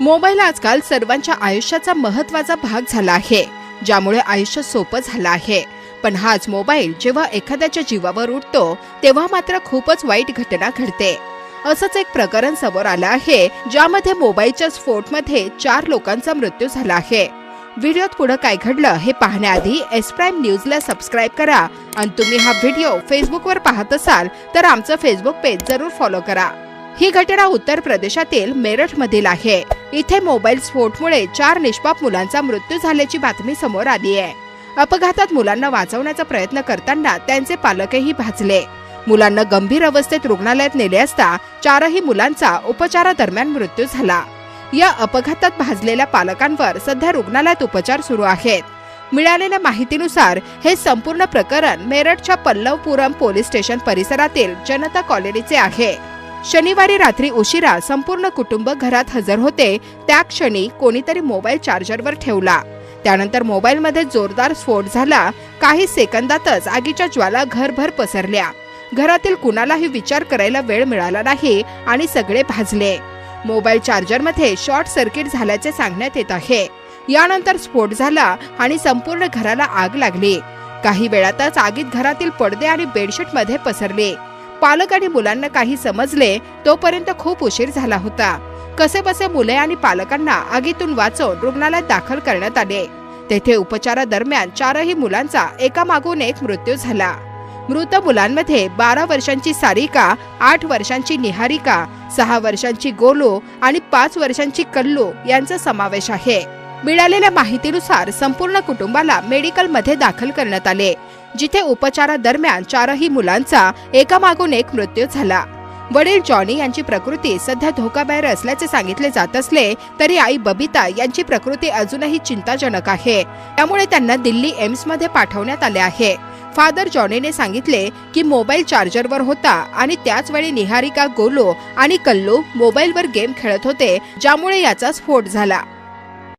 Mobile आजकाल सर्वांच्या आयुष्याचा महत्त्वाचा भाग झाला आहे ज्यामुळे आयुष्य सोपं झालं आहे. पण हाच मोबाईल जेव्हा एखाद्याच्या जीवावर उठतो तेव्हा मात्र खूपच वाईट घटना घडते. असंच एक प्रकरण समोर आलं आहे ज्यामध्ये मोबाईलच्या स्फोटमध्ये चार लोकांचा मृत्यू झाला आहे. व्हिडिओत पुढे काय घडलं हे पाहण्याआधी एस प्राईम न्यूजला सबस्क्राईब करा आणि तुम्ही हा व्हिडिओ फेसबुकवर पाहत असाल तर आमचं फेसबुक पेज जरूर फॉलो करा. ही घटना उत्तर प्रदेशातील मेरठ मधील आहे. इथे मोबाईल स्फोटमुळे चार निष्पाप मुलांचा मृत्यू झाल्याची बातमी समोर आली आहे. अपघातात मुलांना वाचवण्याचा प्रयत्न करताना त्यांचे पालकही भाजले. मुलांना गंभीर अवस्थेत रुग्णालयात नेले असता चारही मुलांचा उपचारादरम्यान मृत्यू झाला. या अपघातात भाजलेल्या पालकांवर सध्या रुग्णालयात उपचार सुरू आहेत. मिळालेल्या माहितीनुसार हे संपूर्ण प्रकरण मेरठच्या पल्लवपुरम पोलीस स्टेशन परिसरातील जनता कॉलनीचे आहे. शनिवारी रात्री उशिरा संपूर्ण कुटुंब घरात हजर होते. त्या क्षणी कोणीतरी मोबाईल चार्जरवर ठेवला. त्यानंतर मोबाईलमध्ये जोरदार स्फोट झाला. काही सेकंदातच आगीच्या ज्वाला घरभर पसरल्या. घरातील कुणालाही विचार करायला वेळ मिळाला नाही आणि सगळे भाजले. मोबाईल चार्जरमध्ये शॉर्ट सर्किट झाल्याचे सांगण्यात येत आहे. यानंतर स्फोट झाला आणि संपूर्ण घराला आग लागली. काही वेळातच आगीत घरातील पडदे आणि बेडशीटमध्ये पसरले. पालक आणि मुलांना काही समजले तोपर्यंत खूप उशीर झाला होता. कसेबसे मुले आणि पालकांना आगीतून वाचवून रुग्णालयात दाखल करण्यात आले. तेथे उपचारादरम्यान चारही मुलांचा एकामागून एक मृत्यू झाला. मृत मुलांमध्ये बारा वर्षांची सारिका आठ वर्षांची निहारिका सहा वर्षांची गोलू आणि पाच वर्षांची कल्लू यांचा समावेश आहे. मिळालेल्या माहितीनुसार संपूर्ण कुटुंबाला मेडिकलमध्ये दाखल करण्यात आले जिथे उपचारादरम्यान चारही मुलांचा एकामागून एक मृत्यू झाला. वडील जॉनी यांची प्रकृती सध्या धोकाबाहेर असल्याचे सांगितले जात असले तरी आई बबिता यांची प्रकृती अजूनही चिंताजनक आहे. त्यामुळे त्यांना दिल्ली एम्समध्ये पाठवण्यात आले आहे. फादर जॉनीने सांगितले की मोबाईल चार्जरवर होता आणि त्याच वेळी निहारिका गोलो आणि कल्लू मोबाईलवर गेम खेळत होते ज्यामुळे याचा स्फोट झाला.